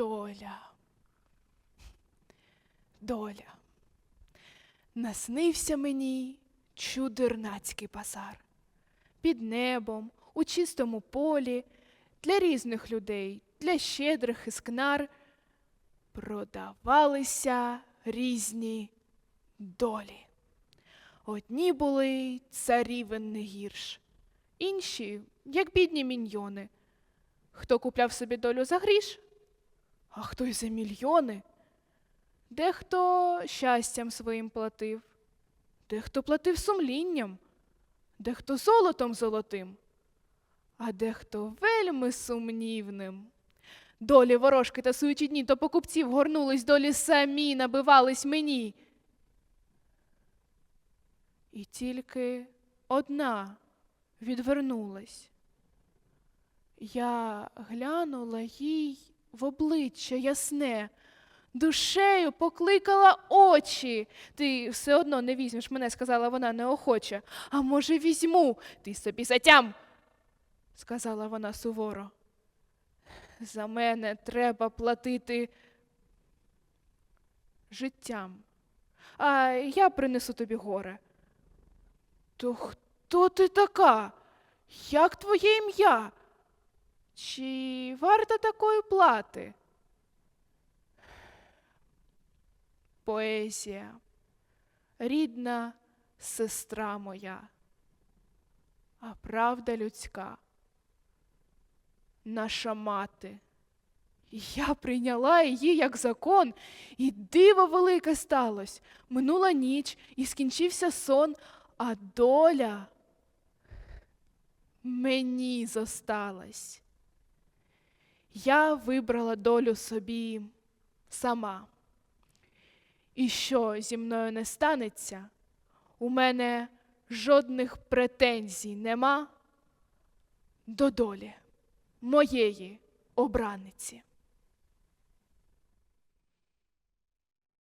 доля. Доля. Наснився мені чудернацький базар. Під небом, у чистому полі, для різних людей, для щедрих і скнар продавалися різні долі. Одні були царівен не гірш, інші, як бідні міньйони. Хто купляв собі долю за гріш, а хто й за мільйони. Дехто щастям своїм платив, дехто платив сумлінням, дехто золотом золотим, а дехто вельми сумнівним. Долі ворожки та суючі дні то покупців горнулись, долі самі набивались мені. І тільки одна відвернулась. Я глянула їй в обличчя ясне, душею покликала очі. Ти все одно не візьмеш мене, сказала вона неохоче. А може, візьму, ти собі затям, сказала вона суворо. За мене треба платити життям, а я принесу тобі горе. То хто ти така? Як твоє ім'я? Чи варта такої плати? Поезія, рідна сестра моя, а правда людська, наша мати. Я прийняла її як закон, і диво велике сталось. Минула ніч, і скінчився сон, а доля мені зосталась. Я вибрала долю собі сама. І що зі мною не станеться, у мене жодних претензій нема до долі моєї обраниці.